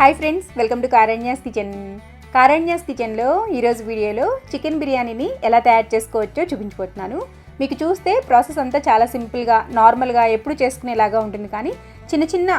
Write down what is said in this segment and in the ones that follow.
Hi friends welcome to Karanya's kitchen Karanya's కిచెన్లో ఈరోజు వీడియోలో చికెన్ బిర్యానీని ఎలా తయారు చేసుకోవచ్చో చూపించబోతున్నాను. మీకు చూస్తే ప్రాసెస్ అంతా చాలా సింపుల్గా నార్మల్గా ఎప్పుడు చేసుకునేలాగా ఉంటుంది కానీ చిన్న చిన్న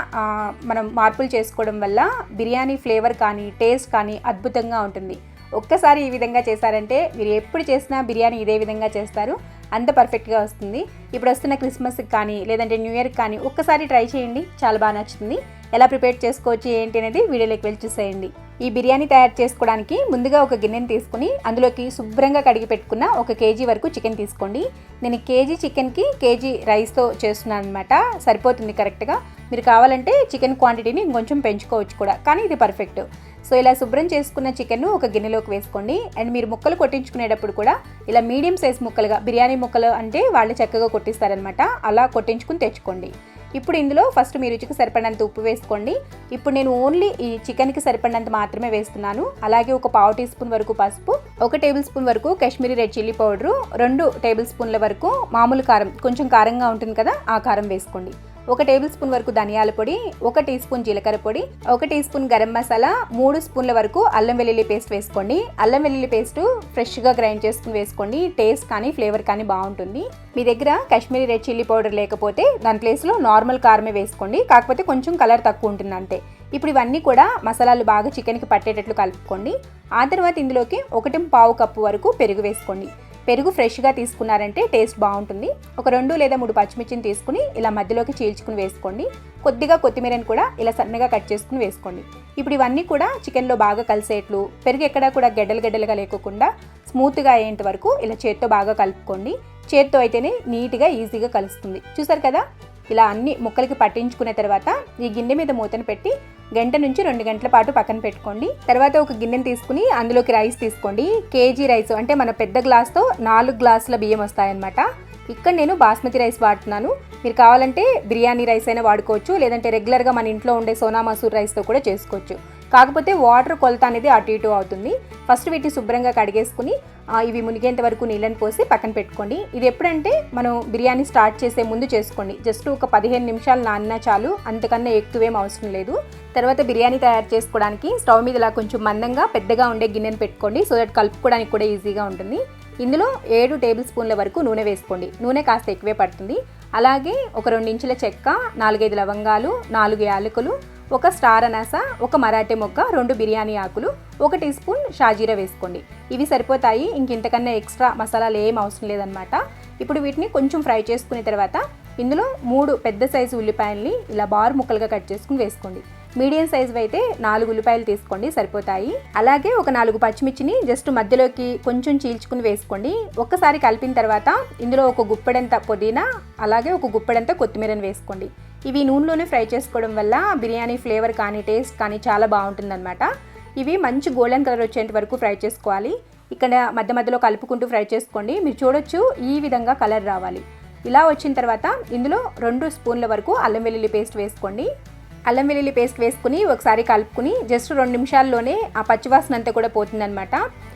మనం మార్పులు చేసుకోవడం వల్ల బిర్యానీ ఫ్లేవర్ కానీ టేస్ట్ కానీ అద్భుతంగా ఉంటుంది. ఒక్కసారి ఈ విధంగా చేశారంటే మీరు ఎప్పుడు చేసినా బిర్యానీ ఇదే విధంగా చేస్తారు. అంత పర్ఫెక్ట్గా వస్తుంది. ఇప్పుడు వస్తున్న క్రిస్మస్కి కానీ లేదంటే న్యూ ఇయర్కి కానీ ఒక్కసారి ట్రై చేయండి. చాలా బాగా నచ్చుతుంది. ఎలా ప్రిపేర్ చేసుకోవచ్చు ఏంటి అనేది వీడియోలోకి వెళ్ళి చూసేయండి. ఈ బిర్యానీ తయారు చేసుకోవడానికి ముందుగా ఒక గిన్నెని తీసుకుని అందులోకి శుభ్రంగా కడిగి పెట్టుకున్న ఒక కేజీ వరకు చికెన్ తీసుకోండి. నేను కేజీ చికెన్కి కేజీ రైస్తో చేస్తున్నాను అనమాట సరిపోతుంది కరెక్ట్గా. మీరు కావాలంటే చికెన్ క్వాంటిటీని ఇంకొంచెం పెంచుకోవచ్చు కూడా కానీ ఇది పర్ఫెక్ట్. సో ఇలా శుభ్రం చేసుకున్న చికెన్ను ఒక గిన్నెలోకి వేసుకోండి. అండ్ మీరు ముక్కలు కొట్టించుకునేటప్పుడు కూడా ఇలా మీడియం సైజ్ ముక్కలుగా బిర్యానీ ముక్కలు అంటే వాళ్ళు చక్కగా కొట్టిస్తారనమాట అలా కొట్టించుకుని తెచ్చుకోండి. ఇప్పుడు ఇందులో ఫస్ట్ మీ రుచికి సరిపడినంత ఉప్పు వేసుకోండి. ఇప్పుడు నేను ఓన్లీ ఈ చికెన్కి సరిపడినంత మాత్రమే వేస్తున్నాను. అలాగే ఒక పావు టీ స్పూన్ వరకు పసుపు ఒక టేబుల్ స్పూన్ వరకు కాశ్మీరీ రెడ్ చిల్లీ పౌడరు రెండు టేబుల్ స్పూన్ల వరకు మామూలు కారం కొంచెం కారంగా ఉంటుంది కదా ఆ కారం వేసుకోండి. ఒక టేబుల్ స్పూన్ వరకు ధనియాల పొడి ఒక టీ స్పూన్ జీలకర్ర పొడి ఒక టీ స్పూన్ గరం మసాలా మూడు స్పూన్ల వరకు అల్లం వెల్లుల్లి పేస్ట్ వేసుకోండి. అల్లం వెల్లుల్లి పేస్ట్ ఫ్రెష్గా గ్రైండ్ చేసుకుని వేసుకోండి. టేస్ట్ కానీ ఫ్లేవర్ కానీ బాగుంటుంది. మీ దగ్గర కాశ్మీరీ రెడ్ చిల్లీ పౌడర్ లేకపోతే దాని ప్లేస్లో నార్మల్ కారమే వేసుకోండి. కాకపోతే కొంచెం కలర్ తక్కువ ఉంటుంది అంతే. ఇప్పుడు ఇవన్నీ కూడా మసాలాలు బాగా చికెన్కి పట్టేటట్లు కలుపుకోండి. ఆ తర్వాత ఇందులోకి ఒకటి పావు కప్పు వరకు పెరుగు వేసుకోండి. పెరుగు ఫ్రెష్గా తీసుకున్నారంటే టేస్ట్ బాగుంటుంది. ఒక రెండు లేదా మూడు పచ్చిమిర్చిని తీసుకుని ఇలా మధ్యలోకి చీల్చుకుని వేసుకోండి. కొద్దిగా కొత్తిమీరని కూడా ఇలా సన్నగా కట్ చేసుకుని వేసుకోండి. ఇప్పుడు ఇవన్నీ కూడా చికెన్లో బాగా కలిసేట్లు పెరుగు ఎక్కడా కూడా గడ్డలు గడ్డలుగా లేకోకుండా స్మూత్గా అయ్యేంత వరకు ఇలా చేత్తో బాగా కలుపుకోండి. చేత్తో అయితేనే నీట్గా ఈజీగా కలుస్తుంది. చూసారు కదా? ఇలా అన్ని ముక్కలకి పట్టించుకున్న తర్వాత ఈ గిన్నె మీద మూతను పెట్టి గంట నుంచి రెండు గంటల పాటు పక్కన పెట్టుకోండి. తర్వాత ఒక గిన్నెని తీసుకుని అందులోకి రైస్ తీసుకోండి. కేజీ రైస్ అంటే మన పెద్ద గ్లాస్తో నాలుగు గ్లాసుల బియ్యం వస్తాయన్నమాట. ఇక్కడ నేను బాస్మతి రైస్ వాడుతున్నాను. మీరు కావాలంటే బిర్యానీ రైస్ అయినా వాడుకోవచ్చు. లేదంటే రెగ్యులర్గా మన ఇంట్లో ఉండే సోనా మసూర్ రైస్తో కూడా చేసుకోవచ్చు. కాకపోతే వాటర్ కొలత అనేది అటు ఇటు అవుతుంది. ఫస్ట్ వీటిని శుభ్రంగా కడిగేసుకుని ఇవి మునిగేంత వరకు నీళ్ళని పోసి పక్కన పెట్టుకోండి. ఇది ఎప్పుడంటే మనం బిర్యానీ స్టార్ట్ చేసే ముందు చేసుకోండి. జస్ట్ ఒక పదిహేను నిమిషాలు నాన్న చాలు అంతకన్నా ఎక్కువేం అవసరం లేదు. తర్వాత బిర్యానీ తయారు చేసుకోవడానికి స్టవ్ మీద ఇలా కొంచెం మందంగా పెద్దగా ఉండే గిన్నెను పెట్టుకోండి. సో దట్ కలుపుకోవడానికి కూడా ఈజీగా ఉంటుంది. ఇందులో ఏడు టేబుల్ స్పూన్ల వరకు నూనె వేసుకోండి. నూనె కాస్త ఎక్కువే పడుతుంది. అలాగే ఒక రెండు ఇంచుల చెక్క నాలుగైదు లవంగాలు నాలుగు యాలకులు ఒక స్టార్ అనాస ఒక మరాఠీ మొక్క రెండు బిర్యానీ ఆకులు ఒక టీ స్పూన్ షాజీరా వేసుకోండి. ఇవి సరిపోతాయి ఇంక ఇంతకన్నా ఎక్స్ట్రా మసాలాలు ఏం అవసరం లేదనమాట ఇప్పుడు వీటిని కొంచెం ఫ్రై చేసుకున్న తర్వాత ఇందులో మూడు పెద్ద సైజు ఉల్లిపాయల్ని ఇలా బారు ముక్కలుగా కట్ చేసుకుని వేసుకోండి. మీడియం సైజు అయితే నాలుగు ఉల్లిపాయలు తీసుకోండి సరిపోతాయి. అలాగే ఒక నాలుగు పచ్చిమిర్చిని జస్ట్ మధ్యలోకి కొంచెం చీల్చుకుని వేసుకోండి. ఒక్కసారి కలిపిన తర్వాత ఇందులో ఒక గుప్పెడంత పుదీనా అలాగే ఒక గుప్పెడంత కొత్తిమీరని వేసుకోండి. ఇవి నూనెలోనే ఫ్రై చేసుకోవడం వల్ల బిర్యానీ ఫ్లేవర్ కానీ టేస్ట్ కానీ చాలా బాగుంటుందన్నమాట. ఇవి మంచి గోల్డెన్ కలర్ వచ్చేంత వరకు ఫ్రై చేసుకోవాలి. ఇక్కడ మధ్య మధ్యలో కలుపుకుంటూ ఫ్రై చేసుకోండి. మీరు చూడొచ్చు ఈ విధంగా కలర్ రావాలి. ఇలా వచ్చిన తర్వాత ఇందులో రెండు స్పూన్ల వరకు అల్లం వెల్లుల్లి పేస్ట్ వేసుకోండి. అల్లం వెల్లుల్లి పేస్ట్ వేసుకుని ఒకసారి కలుపుకుని జస్ట్ రెండు నిమిషాల్లోనే ఆ పచ్చివాసన అంతా కూడా పోతుందన్నమాట.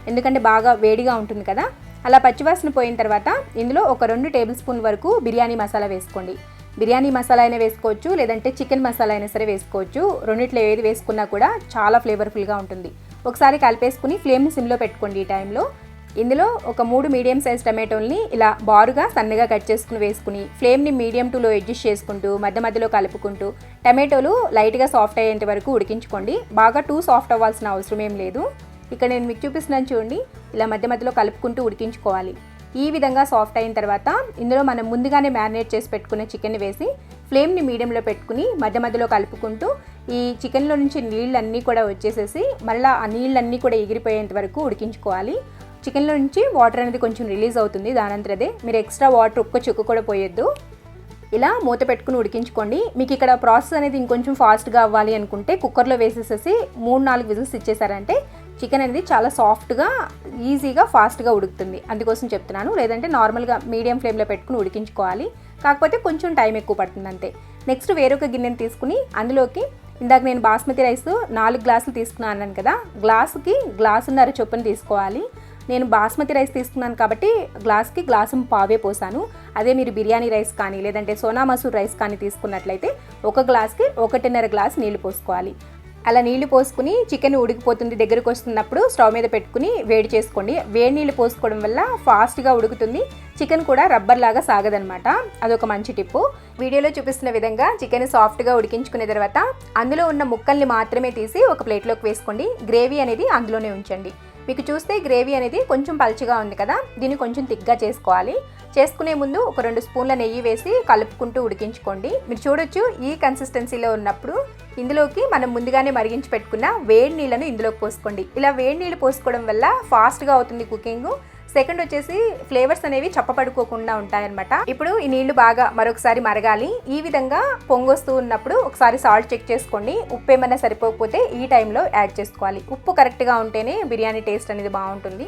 ఎందుకంటే బాగా వేడిగా ఉంటుంది కదా. అలా పచ్చివాసన పోయిన తర్వాత ఇందులో ఒక రెండు టేబుల్ స్పూన్ వరకు బిర్యానీ మసాలా వేసుకోండి. బిర్యానీ మసాలా అయినా వేసుకోవచ్చు లేదంటే చికెన్ మసాలా అయినా సరే వేసుకోవచ్చు. రెండిట్లో ఏది వేసుకున్నా కూడా చాలా ఫ్లేవర్ఫుల్గా ఉంటుంది. ఒకసారి కలిపేసుకుని ఫ్లేమ్ని సిమ్లో పెట్టుకోండి ఈ టైంలో ఇందులో ఒక మూడు మీడియం సైజ్ టమాటోల్ని ఇలా బారుగా సన్నగా కట్ చేసుకుని వేసుకుని ఫ్లేమ్ని మీడియం టూలో అడ్జస్ట్ చేసుకుంటూ మధ్య మధ్యలో కలుపుకుంటూ టమాటోలు లైట్గా సాఫ్ట్ అయ్యేంత వరకు ఉడికించుకోండి. బాగా టూ సాఫ్ట్ అవ్వాల్సిన అవసరం ఏం లేదు. ఇక్కడ నేను మీకు చూపిస్తున్నాను చూడండి. ఇలా మధ్య మధ్యలో కలుపుకుంటూ ఉడికించుకోవాలి. ఈ విధంగా సాఫ్ట్ అయిన తర్వాత ఇందులో మనం ముందుగానే మ్యారినేట్ చేసి పెట్టుకున్న చికెన్ వేసి ఫ్లేమ్ని మీడియంలో పెట్టుకుని మధ్య మధ్యలో కలుపుకుంటూ ఈ చికెన్లో నుంచి నీళ్ళన్నీ కూడా వచ్చేసేసి మళ్ళీ ఆ నీళ్ళన్నీ కూడా ఎగిరిపోయేంత వరకు ఉడికించుకోవాలి. చికెన్లో నుంచి వాటర్ అనేది కొంచెం రిలీజ్ అవుతుంది దానంతరదే. మీరు ఎక్స్ట్రా వాటర్ ఒక్క చుక్క కూడా పోయొద్దు. ఇలా మూత పెట్టుకుని ఉడికించుకోండి. మీకు ఇక్కడ ప్రాసెస్ అనేది ఇంకొంచెం ఫాస్ట్గా అవ్వాలి అనుకుంటే కుక్కర్లో వేసేసేసి మూడు నాలుగు విజిల్స్ ఇచ్చేసారంటే చికెన్ అనేది చాలా సాఫ్ట్గా ఈజీగా ఫాస్ట్గా ఉడుకుతుంది. అందుకోసం చెప్తున్నాను. లేదంటే నార్మల్గా మీడియం ఫ్లేమ్లో పెట్టుకుని ఉడికించుకోవాలి. కాకపోతే కొంచెం టైం ఎక్కువ పడుతుంది అంతే. నెక్స్ట్ వేరొక గిన్నెని తీసుకుని అందులోకి ఇందాక నేను బాస్మతి రైస్ నాలుగు గ్లాసులు తీసుకున్నాను అన్నాను కదా గ్లాసుకి గ్లాసున్నర చొప్పున తీసుకోవాలి. నేను బాస్మతి రైస్ తీసుకున్నాను కాబట్టి గ్లాస్కి గ్లాసు పావే పోసాను. అదే మీరు బిర్యానీ రైస్ కానీ లేదంటే సోనా మసూర్ రైస్ కానీ తీసుకున్నట్లయితే ఒక గ్లాస్కి ఒకటిన్నర గ్లాస్ నీళ్ళు పోసుకోవాలి. అలా నీళ్ళు పోసుకుని చికెన్ ఉడికిపోతుంది దగ్గరకు వస్తున్నప్పుడు స్టవ్ మీద పెట్టుకుని వేడి చేసుకోండి. వేడి నీళ్ళు పోసుకోవడం వల్ల ఫాస్ట్గా ఉడుకుతుంది. చికెన్ కూడా రబ్బర్ లాగా సాగదనమాట. అదొక మంచి టిప్పు. వీడియోలో చూపిస్తున్న విధంగా చికెన్ సాఫ్ట్గా ఉడికించుకున్న తర్వాత అందులో ఉన్న ముక్కల్ని మాత్రమే తీసి ఒక ప్లేట్లోకి వేసుకోండి. గ్రేవీ అనేది అందులోనే ఉంచండి. మీకు చూస్తే గ్రేవీ అనేది కొంచెం పలుచగా ఉంది కదా దీన్ని కొంచెం తిగ్గా చేసుకోవాలి. చేసుకునే ముందు ఒక రెండు స్పూన్ల నెయ్యి వేసి కలుపుకుంటూ ఉడికించుకోండి. మీరు చూడొచ్చు ఈ కన్సిస్టెన్సీలో ఉన్నప్పుడు ఇందులోకి మనం ముందుగానే మరిగించి పెట్టుకున్న వేడి నీళ్ళను ఇందులోకి పోసుకోండి. ఇలా వేడి నీళ్ళు పోసుకోవడం వల్ల ఫాస్ట్గా అవుతుంది కుకింగ్. సెకండ్ వచ్చేసి ఫ్లేవర్స్ అనేవి చప్పపడుకోకుండా ఉంటాయన్నమాట. ఇప్పుడు ఈ నీళ్ళు బాగా మరొకసారి మరగాలి. ఈ విధంగా పొంగొస్తూ ఉన్నప్పుడు ఒకసారి సాల్ట్ చెక్ చేసుకోండి. ఉప్పు ఏమైనా సరిపోకపోతే ఈ టైంలో యాడ్ చేసుకోవాలి. ఉప్పు కరెక్ట్గా ఉంటేనే బిర్యానీ టేస్ట్ అనేది బాగుంటుంది.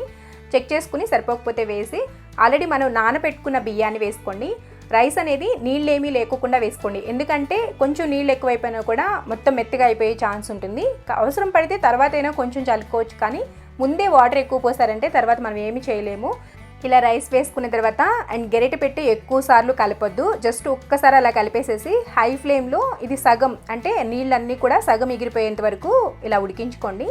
చెక్ చేసుకుని సరిపోకపోతే వేసి ఆల్రెడీ మనం నానబెట్టుకున్న బియ్యాన్ని వేసుకోండి. రైస్ అనేది నీళ్ళు లేకుండా వేసుకోండి. ఎందుకంటే కొంచెం నీళ్ళు ఎక్కువైపోయినా కూడా మొత్తం మెత్తగా అయిపోయే ఛాన్స్ ఉంటుంది. అవసరం పడితే తర్వాత అయినా కొంచెం చల్లుకోవచ్చు కానీ ముందే వాటర్ ఎక్కువ పోసారంటే తర్వాత మనం ఏమి చేయలేము. ఇలా రైస్ వేసుకున్న తర్వాత అండ్ గెరిట పెట్టి ఎక్కువ సార్లు కలపొద్దు. జస్ట్ ఒక్కసారి అలా కలిపేసేసి హై ఫ్లేమ్లో ఇది సగం అంటే నీళ్ళన్నీ కూడా సగం ఎగిరిపోయేంత వరకు ఇలా ఉడికించుకోండి.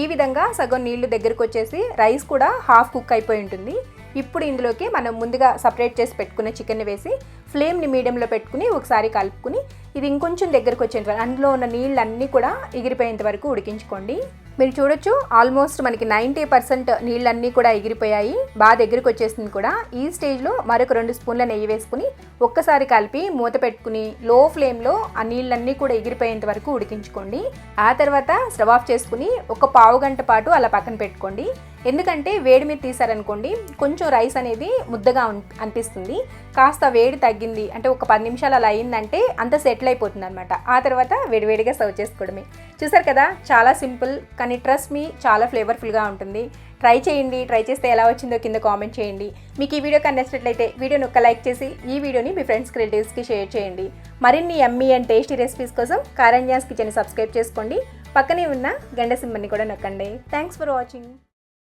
ఈ విధంగా సగం నీళ్ళు దగ్గరకు వచ్చేసి రైస్ కూడా హాఫ్ కుక్ అయిపోయి ఉంటుంది. ఇప్పుడు ఇందులోకి మనం ముందుగా సపరేట్ చేసి పెట్టుకున్న చికెన్ వేసి ఫ్లేమ్ని మీడియంలో పెట్టుకుని ఒకసారి కలుపుకుని ఇది ఇంకొంచెం దగ్గరకు వచ్చేంత వరకు అందులో ఉన్న నీళ్ళన్నీ కూడా ఎగిరిపోయేంత వరకు ఉడికించుకోండి. మీరు చూడొచ్చు ఆల్మోస్ట్ మనకి నైంటీ పర్సెంట్ నీళ్ళన్నీ కూడా ఎగిరిపోయాయి. బాగా దగ్గరికి వచ్చేసింది కూడా. ఈ స్టేజ్లో మరొక రెండు స్పూన్ల నెయ్యి వేసుకుని ఒక్కసారి కలిపి మూత పెట్టుకుని లో ఫ్లేమ్లో ఆ నీళ్ళన్నీ కూడా ఎగిరిపోయేంత వరకు ఉడికించుకోండి. ఆ తర్వాత స్టవ్ ఆఫ్ చేసుకుని ఒక పావు గంట పాటు అలా పక్కన పెట్టుకోండి. ఎందుకంటే వేడి మీద తీసారనుకోండి కొంచెం రైస్ అనేది ముద్దగా అనిపిస్తుంది. కాస్త వేడి తగ్గింది అంటే ఒక పది నిమిషాలు అలా అయిందంటే అంత సెటిల్ అయిపోతుంది అనమాట ఆ తర్వాత వేడివేడిగా సర్వ్ చేసుకోవడమే. చూసారు కదా? చాలా సింపుల్ కానీ ట్రస్ట్ మీ చాలా ఫ్లేవర్ఫుల్గా ఉంటుంది. ట్రై చేయండి ట్రై చేస్తే ఎలా వచ్చిందో కింద కామెంట్ చేయండి. మీకు ఈ వీడియో కనిపినట్లయితే వీడియోని ఒక లైక్ చేసి ఈ వీడియోని మీ ఫ్రెండ్స్కి రిలేటివ్స్కి షేర్ చేయండి. మరిన్ని ఎమ్మీ అండ్ టేస్టీ రెసిపీస్ కోసం కారణ్యాస్ కిచెన్ సబ్స్క్రైబ్ చేసుకోండి. పక్కనే ఉన్న గండ సింబల్ని కూడా నొక్కండి. Thanks for watching